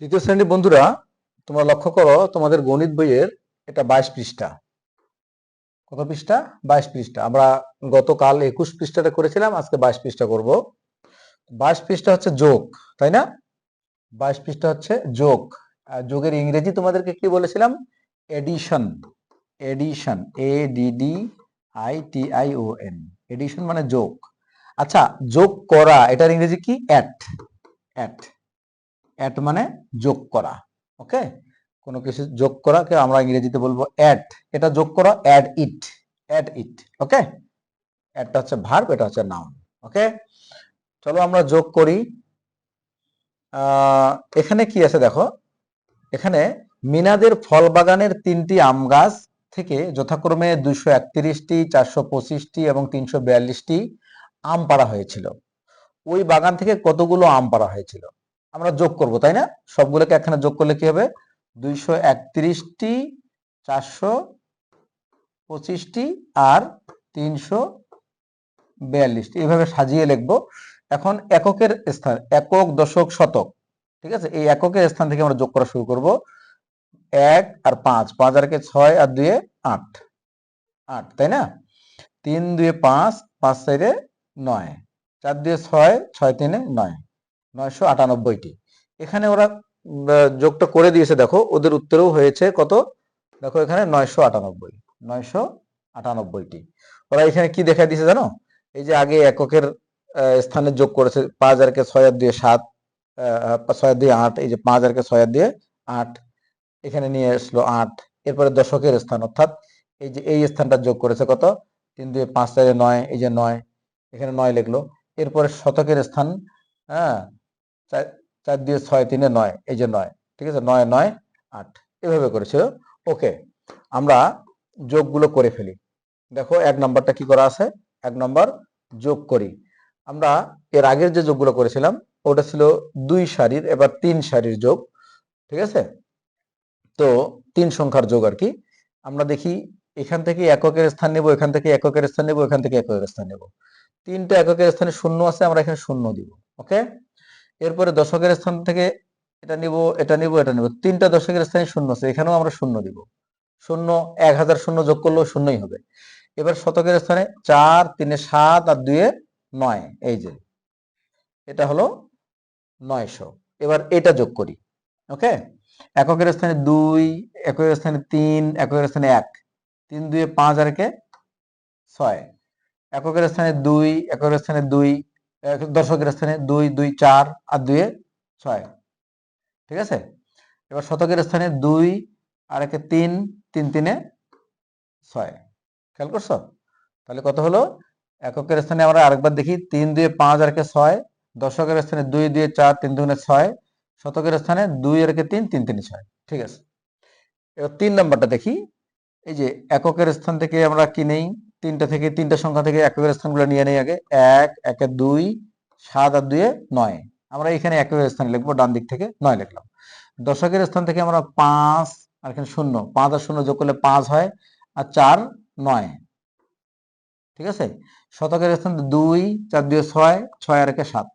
তৃতীয় শ্রেণির বন্ধুরা, তোমরা লক্ষ্য করো, তোমাদের গণিত বইয়ের এটা বাইশ পৃষ্ঠা। কত পৃষ্ঠা? বাইশ পৃষ্ঠা। আমরা গতকাল একুশ পৃষ্ঠাটা করেছিলাম, আজকে বাইশ পৃষ্ঠা করব। বাইশ পৃষ্ঠা হচ্ছে যোগ, তাই না? বাইশ পৃষ্ঠা হচ্ছে যোগ। যোগের ইংরেজি তোমাদেরকে কি বলেছিলাম? Addition addition A D I T I O N addition মানে যোগ। আচ্ছা যোগ করা, এটার ইংরেজি কি? অ্যাট অ্যাট অ্যাট মানে যোগ করা ওকে কোনো কিছু যোগ করাকে আমরা ইংরেজিতে বলব অ্যাড এটা যোগ করা অ্যাড ইট অ্যাড ইট ওকে অ্যাডটা হচ্ছে ভার্ব এটা হচ্ছে নাউন ওকে চলো আমরা যোগ করি। এখানে কি আছে দেখো? এখানে মিনাদের ফল বাগানের তিনটি আম গাছ থেকে যথাক্রমে দুইশো একত্রিশটি, চারশো পঁচিশটি এবং তিনশো বিয়াল্লিশটি আম পাড়া হয়েছিল। ওই বাগান থেকে কতগুলো আম পাড়া হয়েছিল? আমরা যোগ করব, তাই না? সবগুলোকে এখানে যোগ করলে কি হবে? দুইশো একত্রিশটি, চারশো পঁচিশটি আর তিনশো বিয়াল্লিশটি। এইভাবে সাজিয়ে লিখব। এখন এককের স্থান, একক, দশক, শতক, ঠিক আছে? এই এককের স্থান থেকে আমরা যোগ করা শুরু করব। এক আর পাঁচ পাঁচ আর কে ছয় আর দুয়ে আট আট, তাই না? তিন দুয়ে পাঁচ পাঁচ চারে নয়, চার দুয়ে ছয় ছয় তিনে নয়। নয়শো আটানব্বইটি। এখানে ওরা যোগটা করে দিয়েছে, দেখো, ওদের উত্তরেও হয়েছে কত? দেখো এখানে নয়শো আটানব্বই, নয়শো আটানব্বইটি। ওরা এখানে কি দেখা দিয়েছে জানো? এই যে আগে এককের স্থানে যোগ করেছে, পাঁচ আর কে ছয় আর দুয়ে সাত ছয় আর দুয়ে আট, এই যে পাঁচ আর কে ছয় আর দুয়ে আট, এখানে নিয়ে আসলো আট, এরপরে দশকের স্থান, অর্থাৎ এই যে এই স্থানটা যোগ করেছে কত? তিন দুয়ে পাঁচ চারে নয়, এই যে নয়, এখানে নয় লিখলো। এরপরে শতকের স্থান হ্যাঁ চার দিয়ে ছয় তিনে নয়, এই যে নয়, ঠিক আছে? নয় নয়, আট, এভাবে করেছিল ওকে, আমরা যোগগুলো করে ফেলি। দেখো, এক নম্বরটা কি করা আছে? এক নম্বর, যোগ করি। আমরা এর আগের যে যোগগুলো করেছিলাম, ওটা ছিল দুই সারির, এবার তিন সারির যোগ, ঠিক আছে? তো তিন সংখ্যার যোগ আর কি। আমরা দেখি, এখান থেকে এককের স্থান নেব, এখান থেকে এককের স্থান নেব, এখান থেকে এককের স্থান নেব। তিনটা এককের স্থানে শূন্য আছে, আমরা এখানে শূন্য দিব, ওকে? এরপরে দশকের স্থান থেকে এটা নিব এটা নিব এটা নিব। তিনটা দশকের স্থানে শূন্য আছে, এখানেও আমরা শূন্য দিব। শূন্য, এক হাজার শূন্য যোগ করলেও শূন্যই হবে। এবার শতকের স্থানে চার, তিনে সাত আর দুয়ে নয়, এই যে। এটা হলো নয়শো। এবার এটা যোগ করি, ওকে? এককের স্থানে দুই, এককের স্থানে তিন, এককের স্থানে এক। তিন দুয়ে পাঁচ আর একে ছয়। এককের স্থানে দুই, এককের স্থানে দুই দশকের স্থানে দুই দুই, চার আর দুয়ে ছয়। ঠিক আছে? এবার শতকের স্থানে দুই আর একে তিন তিন, তিনে ছয়। খেয়াল করছ? তাহলে কত হলো? এককের স্থানে আমরা আরেকবার দেখি, তিন, দুয়ে পাঁচ আর একে ছয়। দশকের স্থানে দুই, দুয়ে চার, তিন, দুগুণে ছয়। শতকের স্থানে দুই আর একে তিন তিন, তিনে ছয়। ঠিক আছে? এবার তিন নম্বরটা দেখি। এই যে এককের স্থান থেকে আমরা কি নেই? তিনটা থেকে, তিনটা সংখ্যা থেকে এককের স্থানগুলো নিয়ে নেই আগে। এক, একে দুই, সাত আর দুয়ে নয়। আমরা এখানে এককের স্থানে লিখব, ডান দিক থেকে নয় লিখলাম। দশকের স্থান থেকে আমরা পাঁচ আর এখানে শূন্য, পাঁচ আর শূন্য যোগ করলে পাঁচ হয়, আর চার নয়। ঠিক আছে? শতকের স্থান দুই, চার দুয়ে ছয় ছয় আর একে সাত।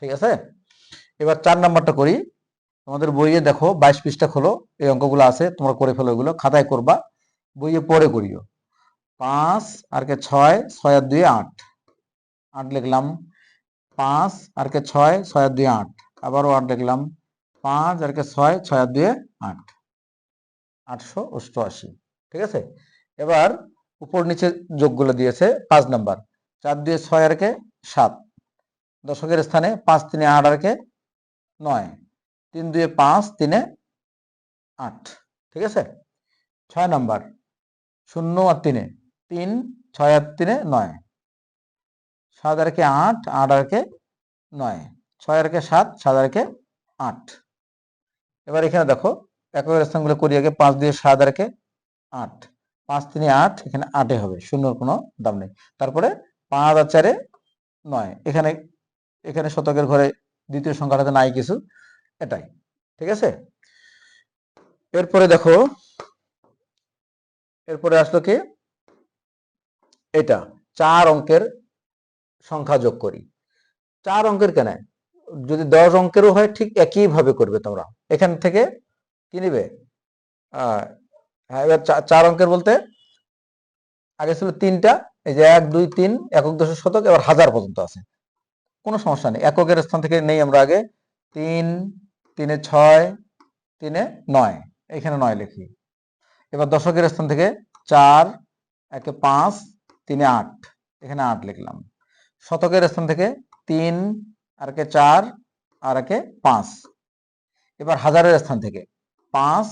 ঠিক আছে? এবার চার নাম্বারটা করি। তোমাদের বইয়ে দেখো, বাইশ পৃষ্ঠা খোলো, এই অঙ্কগুলো আছে, তোমরা করে ফেলো এগুলো, খাতায় করবা। বইয়ে পরে করিও। পাঁচ আর কে ছয় ছয় আর দুই আট। আট লিখলাম। পাঁচ আর কে ছয় ছয় আর দুই আট। আবারও আট লিখলাম। পাঁচ আর কে ছয় ছয় আর দুই আট। আটশো অষ্টআশি। ঠিক আছে? এবার উপর নিচে যোগগুলো দিয়েছে পাঁচ নাম্বার। চার দুয়ে ছয় আর কে সাত। দশকের স্থানে পাঁচ তিনে আট আর কে নয়। তিন দুয়ে পাঁচ তিনে আট। ঠিক আছে? ছয় নাম্বার। শূন্য আর তিনে। তিন, ছয় আর তিনে নয়। সাত আর কে আট আট আর কে নয়। ছয় আর কে সাত সাত আর কে আট। এবার এখানে দেখো, এককের স্থানগুলো করি আগে, পাঁচ দিয়ে সাত আর কে আট। পাঁচ তিনে আট, এখানে আটে হবে শূন্যর কোনো দাম নেই। তারপরে পাঁচ আর চারে নয়। এখানে এখানে শতকের ঘরে দ্বিতীয় সংখ্যাটাতে নাই কিছু, এটাই। ঠিক আছে? এরপরে দেখো, এরপরে আসলো কি? এটা চার অঙ্কের সংখ্যা যোগ করি। চার অঙ্কের কেন? যদি দশ অঙ্কেরও হয়, ঠিক একই ভাবে করবে তোমরা। এখান থেকে কি নিবে? হ্যাঁ এবার চার অঙ্কের বলতে? আগে ছিল তিনটা, এই যে এক, দুই, তিন, একক দশক শতক, এবার হাজার পর্যন্ত আছে। কোনো সমস্যা নেই, এককের স্থান থেকে নেই আমরা আগে। তিন, তিনে ছয়, তিনে নয়, এখানে নয় লিখি। এবার দশকের স্থান থেকে চার, একে পাঁচ তিনে আট, এখানে আট লিখলাম। শতকের স্থান থেকে তিন, আর কে চার, আর একে পাঁচ। এবার হাজারের স্থান থেকে পাঁচ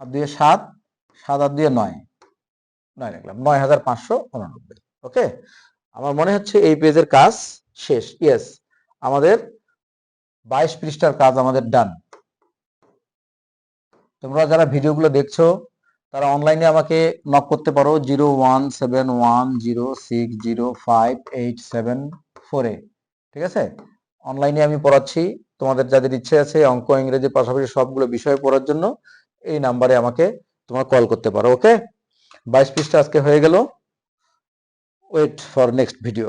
আর দুয়ে সাত সাত আর দুয়ে নয়। নয় লিখলাম, নয় হাজার পাঁচশো উনানব্বই, ওকে? আমার মনে হচ্ছে এই পেজের কাজ শেষ, ইয়েস। আমাদের বাইশ পৃষ্ঠার কাজ আমাদের ডান। তোমরা যারা ভিডিওগুলো দেখছ তারা অনলাইনে আমাকে নক করতে পারো zero one seven one zero six zero five eight seven ফোরে ঠিক আছে? অনলাইনে আমি পড়াচ্ছি, তোমাদের যাদের ইচ্ছে আছে অঙ্ক ইংরেজির পাশাপাশি সবগুলো বিষয় পড়ার জন্য এই নাম্বারে আমাকে তোমরা কল করতে পারো ওকে বাইশ পৃষ্ঠা আজকে হয়ে গেল। Wait for next video